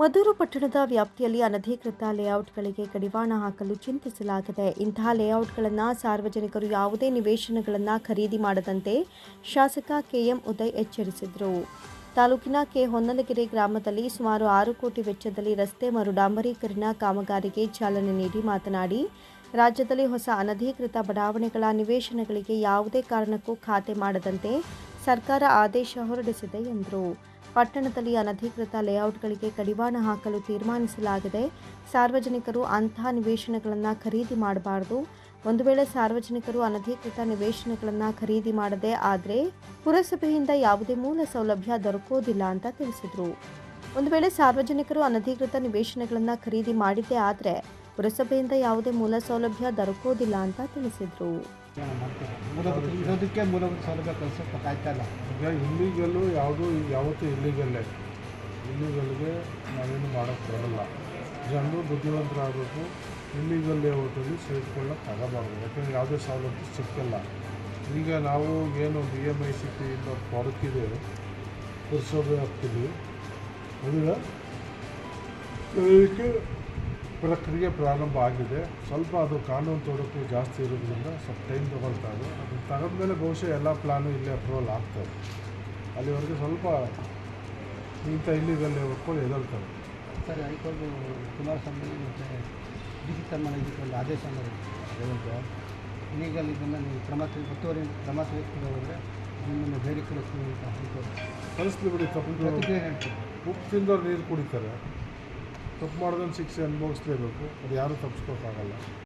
ಮದ್ದೂರು ಪಟ್ಟಣದ ವ್ಯಾಪ್ತಿಯಲ್ಲಿ ಅನಧಿಕೃತ ಲೇಔಟ್ಗಳಿಗೆ ಕಡಿವಾಣ ಹಾಕಲು ಚಿಂತಿಸಲಾಗಿದೆ. ಇಂತಹ ಲೇಔಟ್ಗಳನ್ನು ಸಾರ್ವಜನಿಕರು ಯಾವುದೇ ನಿವೇಶನಗಳನ್ನು ಖರೀದಿ ಮಾಡದಂತೆ ಶಾಸಕ ಕೆಎಂ ಉದಯ್ ಎಚ್ಚರಿಸಿದರು. ತಾಲೂಕಿನ ಕೆ ಹೊನ್ನಲಗೆರೆ ಗ್ರಾಮದಲ್ಲಿ ಸುಮಾರು ಆರು ಕೋಟಿ ವೆಚ್ಚದಲ್ಲಿ ರಸ್ತೆ ಮರು ಡಾಂಬರೀಕರಣ ಕಾಮಗಾರಿಗೆ ಚಾಲನೆ ನೀಡಿ ಮಾತನಾಡಿ, ರಾಜ್ಯದಲ್ಲಿ ಹೊಸ ಅನಧಿಕೃತ ಬಡಾವಣೆಗಳ ನಿವೇಶನಗಳಿಗೆ ಯಾವುದೇ ಕಾರಣಕ್ಕೂ ಖಾತೆ ಮಾಡದಂತೆ ಸರ್ಕಾರ ಆದೇಶ ಹೊರಡಿಸಿದೆ ಎಂದರು. ಪಟ್ಟಣದಲ್ಲಿ ಅನಧಿಕೃತ ಲೇಔಟ್ಗಳಿಗೆ ಕಡಿವಾಣ ಹಾಕಲು ತೀರ್ಮಾನಿಸಲಾಗಿದೆ. ಸಾರ್ವಜನಿಕರು ಅಂತಹ ನಿವೇಶನಗಳನ್ನು ಖರೀದಿ ಮಾಡಬಾರದು. ಒಂದು ವೇಳೆ ಸಾರ್ವಜನಿಕರು ಅನಧಿಕೃತ ನಿವೇಶನಗಳನ್ನು ಖರೀದಿ ಮಾಡದೆ ಆದರೆ ಪುರಸಭೆಯಿಂದ ಯಾವುದೇ ಮೂಲ ಸೌಲಭ್ಯ ದೊರಕೋದಿಲ್ಲ ಅಂತ ತಿಳಿಸಿದರು. ಒಂದು ವೇಳೆ ಸಾರ್ವಜನಿಕರು ಅನಧಿಕೃತ ನಿವೇಶನಗಳನ್ನು ಖರೀದಿ ಮಾಡಿದ್ದೇ ಆದರೆ ಪುರಸಭೆಯಿಂದ ಯಾವುದೇ ಮೂಲ ಸೌಲಭ್ಯ ದೊರಕೋದಿಲ್ಲ ಅಂತ ತಿಳಿಸಿದರು. ಇರೋದಕ್ಕೆ ಮೂಲಭೂತ ಸೌಲಭ್ಯ ಕಲ್ಸೋಕೆ ಕಾಯ್ತಾ ಇಲ್ಲ. ಈಗ ಇಲ್ಲಿಗಲ್ಲು ಯಾವುದು ಯಾವತ್ತೂ ಇಲ್ಲಿಗಲ್ಲೇ ಇಲ್ಲಿಗಲ್ಗೆ ನಾವೇನು ಮಾಡೋಕ್ಕೆ ಬರೋಲ್ಲ. ಜನರು ಬುದ್ಧಿವಂತರಾಗಬೇಕು ಇಲ್ಲಿಗಲ್ ಲೇಔಟಲ್ಲಿ ಸೇರಿಕೊಳ್ಳೋಕೆ ತಗೋಬಾರ್ದು ಯಾಕಂದರೆ ಯಾವುದೇ ಸೌಲಭ್ಯ ಸಿಕ್ಕಲ್ಲ. ಈಗ ನಾವು ಏನು ಬಿ ಎಂ ಐ, ಸಿ ಪಿಯಿಂದ ಕೊರಕಿದೆ ಪುರಸಭೆ ಆಗ್ತೀವಿ ಅದಕ್ಕೆ ಪ್ರಕ್ರಿಯೆ ಪ್ರಾರಂಭ ಆಗಿದೆ. ಸ್ವಲ್ಪ ಅದು ಕಾನೂನು ತೊಡಕು ಜಾಸ್ತಿ ಇರೋದ್ರಿಂದ ಸ್ವಲ್ಪ ಟೈಮ್ ತೊಗೊಳ್ತಾ ಇದೆ. ಅದು ತಗೊಂಡ್ಮೇಲೆ ಬಹುಶಃ ಎಲ್ಲ ಪ್ಲಾನು ಇಲ್ಲೇ ಅಪ್ರೂವಲ್ ಆಗ್ತದೆ ಅಲ್ಲಿವರೆಗೆ ಸ್ವಲ್ಪ ಇಂಥ ಇಲ್ಲಿಗಲ್ಲೇ ಹೊತ್ಕೊಂಡು ಎದುರ್ತವೆ ಸರ್ ಹೈಕೋರ್ಟ್ ಕುಮಾರಸ್ವಾಮಿ ಮತ್ತು ಡಿ ಸಿ ತಮ್ಮ ಇದಕ್ಕೆ ಒಂದು ಆದೇಶ ಮಾಡಿದ್ರು. ಇಲ್ಲಿಗಲ್ ಇದನ್ನು ನೀವು ಕ್ರಮ ಒತ್ತುವರಿ ಕ್ರಮ ತೆಗೆದುಕೊಂಡು ಹೋದರೆ ನಿಮ್ಮನ್ನು ಬೇರೆ ಕಳಿಸ್ತೀವಿ ಅಂತ ಹೈಕೋರ್ಟ್. ಕಳಿಸ್ತೀವಿ ಬಿಡಿ ತಪ್ಪು ಉಪ್ಪು ತಿಂದವ್ರು ನೀರು ಕುಡಿತಾರೆ. ತಪ್ಪು ಮಾಡಿದ್ರೆ ಶಿಕ್ಷೆ ಅನುಭವಿಸ್ಲೇಬೇಕು. ಅದು ಯಾರೂ ತಪ್ಪಿಸ್ಕೋಕ್ಕಾಗಲ್ಲ.